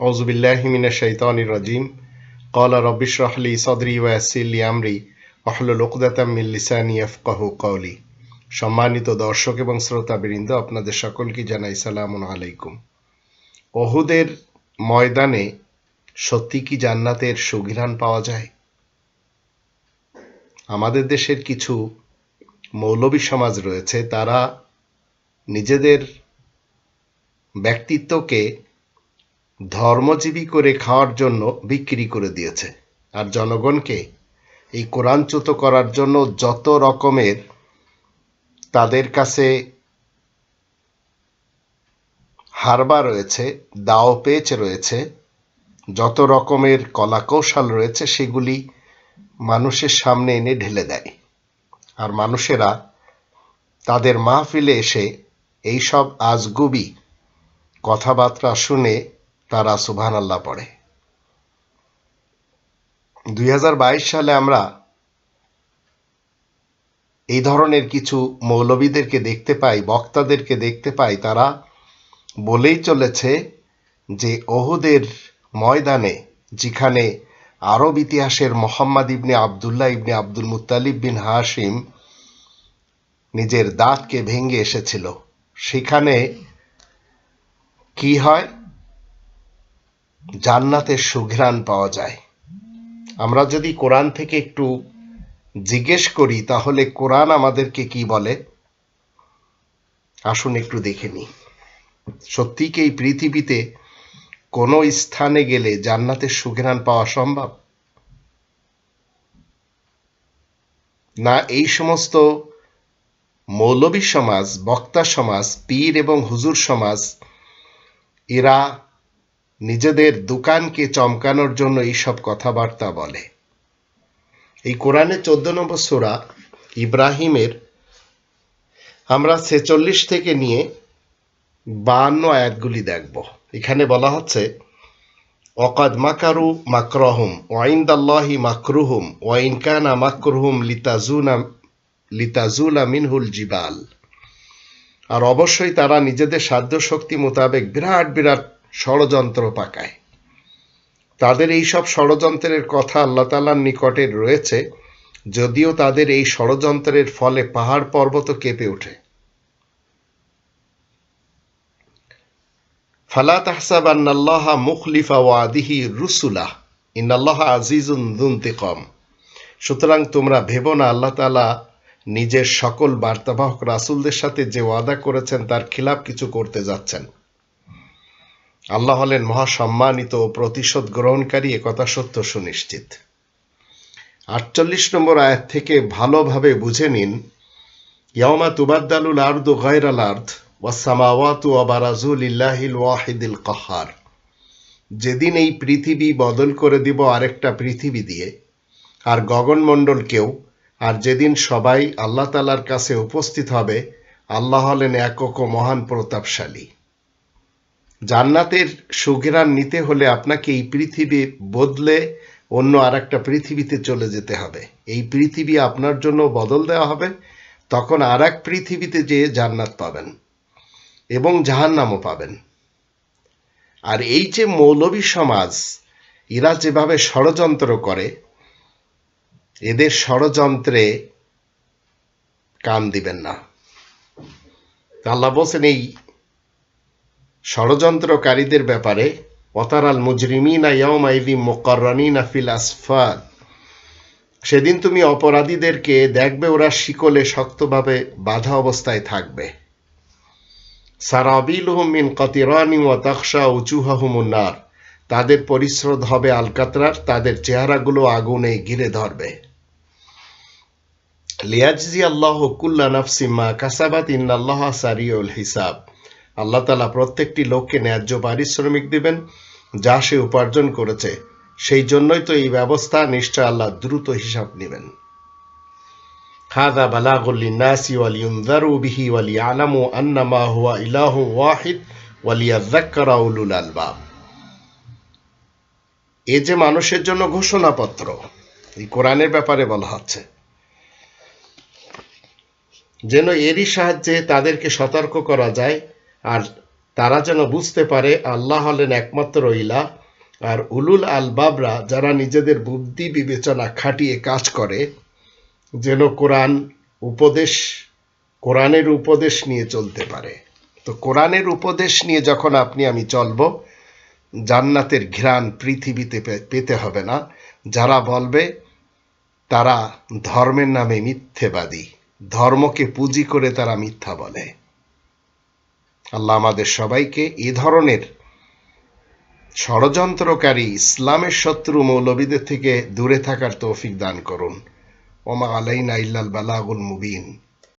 أعوذ بالله من الشيطان الرجيم قال رب اشرح لي صدري ويسر لي أمري واحلل عقدة من লিসানি ইয়াফকাহু قولي সম্মানিত দর্শক এবং শ্রোতাবৃন্দ আপনাদের সকলকে জানাই সালামুন আলাইকুম ওহুদের ময়দানে সত্যি কি জান্নাতের সুঘ্রাণ পাওয়া যায় আমাদের দেশের কিছু মৌলবী সমাজ রয়েছে তারা নিজেদের ব্যক্তিত্বকে ধর্মজীবী করে খাওয়ার জন্য বিক্রি করে দিয়েছে। আর জনগণকে এই কোরআনচ্যুত করার জন্য যত রকমের তাদের কাছে হারবা রয়েছে, দাও পেচ রয়েছে, যত রকমের কলাকৌশল রয়েছে, সেগুলি মানুষের সামনে এনে ঢেলে দেয়। আর মানুষেরা তাদের মাহফিলে এসে এইসব আজগুবি কথাবার্তা শুনে তারা সুবহান আল্লাহ পড়ে। দুই হাজার বাইশ সালে আমরা এই ধরনের কিছু মৌলবীদেরকে দেখতে পাই, বক্তাদেরকে দেখতে পাই, তারা বলেই চলেছে যে ওহুদের ময়দানে, যেখানে আরব ইতিহাসের মোহাম্মদ ইবনে আবদুল্লাহ ইবনে আব্দুল মুতালিব বিন হাশিম নিজের দাঁতকে ভেঙে এসেছিল, সেখানে কি হয়? জান্নাতের সুঘ্রাণ পাওয়া যায়। আমরা যদি কোরআন থেকে একটু জিজ্ঞেস করি, তাহলে কোরআন আমাদেরকে কি বলে? আসুন একটু দেখে নিই। সত্যি কি এই পৃথিবীতে কোনো স্থানে গেলে জান্নাতের সুঘ্রাণ পাওয়া সম্ভব? না, এই সমস্ত মৌলবী সমাজ, বক্তা সমাজ, পীর এবং হুজুর সমাজ, এরা নিজেদের দোকানকে চমকানোর জন্য এইসব কথাবার্তা বলে। এই কোরআনের চোদ্দ নম্বর সোরা ইব্রাহিমের আমরা ছেচল্লিশ থেকে নিয়ে বাহান্ন আয়াতগুলি দেখব। এখানে বলা হচ্ছে অকাদ মাকারু মাকরহম ওয়াইন্দাল্লাহি মাকরুহুম ওয়াইন কানা মাকরুহুম লিতাজুনা, লিতাজুলা মিনহুল জিবাল। আর অবশ্যই তারা নিজেদের সাধ্য শক্তি মোতাবেক বিরাট বিরাট ষড়যন্ত্র পাকায়। তাদের এই সব ষড়যন্ত্রের কথা আল্লাহ তালার নিকটে রয়েছে, যদিও তাদের এই ষড়যন্ত্রের ফলে পাহাড় পর্বত কেঁপে ওঠে। ফালা তাহসাব আন্নাল্লাহ মুখলিফা ওয়াদিহি রুসুলাহ, ইন্নাল্লাহ আজিজুন দুন্তিকম সুতরাং তোমরা ভেবো না, আল্লাহ তালা নিজের সকল বার্তাবাহক রাসুলদের সাথে যে ওয়াদা করেছেন, তার খিলাফ কিছু করতে যাচ্ছেন। আল্লাহ হলেন মহাসম্মানিত ও প্রতিশোধ গ্রহণকারী, একথা সত্য সুনিশ্চিত। আটচল্লিশ নম্বর আয়াত থেকে ভালোভাবে বুঝে নিন ইয়ামা তুবাদ্দালুল আর্দ গায়রাল আর্দ ওয়াসামাওয়াতু আবারাজুল ইল্লাহিল ওয়াহিদিল কাহার। যেদিন এই পৃথিবী বদল করে দিব আরেকটা পৃথিবী দিয়ে, আর গগনমণ্ডলকেও আর যেদিন সবাই আল্লাহ তালার কাছে উপস্থিত হবে, আল্লাহ হলেন একক মহান প্রতাপশালী। জান্নাতের সুঘেরান নিতে হলে আপনাকে এই পৃথিবী বদলে অন্য আর একটা পৃথিবীতে চলে যেতে হবে। এই পৃথিবী আপনার জন্য বদল দেওয়া হবে, তখন আর এক পৃথিবীতে যেয়ে জান্নাত পাবেন এবং জাহান্নামও পাবেন। আর এই যে মৌলবী সমাজ, এরা যেভাবে ষড়যন্ত্র করে, এদের ষড়যন্ত্রে কান দিবেন না। আল্লাহ বলছেন, এই ষড়যন্ত্রকারীদের ব্যাপারে অতারাল মুজরিমিনা ইয়মাইদি মোকাররানিনা ফিল আসফাদ সেদিন তুমি অপরাধীদেরকে দেখবে, ওরা শিকলে শক্তভাবে বাধা অবস্থায় থাকবে। সারাবিলহুম মিন কতিরানি ও তাকশা উচুহাহুমুন্নার তাদের পরিশ্রদ হবে আলকাতরার, তাদের চেহারাগুলো আগুনে ঘিরে ধরবে। লিয়াজি আল্লাহ কুল্লা নাফসিমা কাসাবাত, ইন্নাল্লাহ সারিউল হিসাব। আল্লাহ তালা প্রত্যেকটি লোককে ন্যায্য পারিশ্রমিক দিবেন যা সে উপার্জন করেছে সেই জন্যই তো এই ব্যবস্থা নিশ্চয় আল্লাহ দ্রুত হিসাব নেবেন هذا بلاغ للناس ولينذروا به وليعلموا أنما هو إله واحد وليذكر أولو الألباب এ যে মানুষের জন্য ঘোষণাপত্র এই কোরআনের ব্যাপারে বলা হচ্ছে যেন এরই সাহায্যে তাদেরকে সতর্ক করা যায় আর তারা যেন বুঝতে পারে আল্লাহ হলেন একমাত্র ইলাহ, আর উলুল আলবাবরা যারা নিজেদের বুদ্ধি বিবেচনা খাটিয়ে কাজ করে, যেন কোরআন উপদেশ, কোরআনের উপদেশ নিয়ে চলতে পারে। তো কোরআনের উপদেশ নিয়ে যখন আপনি, আমি চলব, জান্নাতের ঘ্রাণ পৃথিবীতে পেতে হবে না। যারা বলবে, তারা ধর্মের নামে মিথ্যেবাদী, ধর্মকে পুঁজি করে তারা মিথ্যা বলে। আল্লাহ আমাদের সবাইকে এ ধরনের ষড়যন্ত্রকারী ইসলামের শত্রু মৌলবীদের থেকে দূরে থাকার তৌফিক দান করুন। ওমা আলাইনা ইল্লাল বালাগুল মুবিন।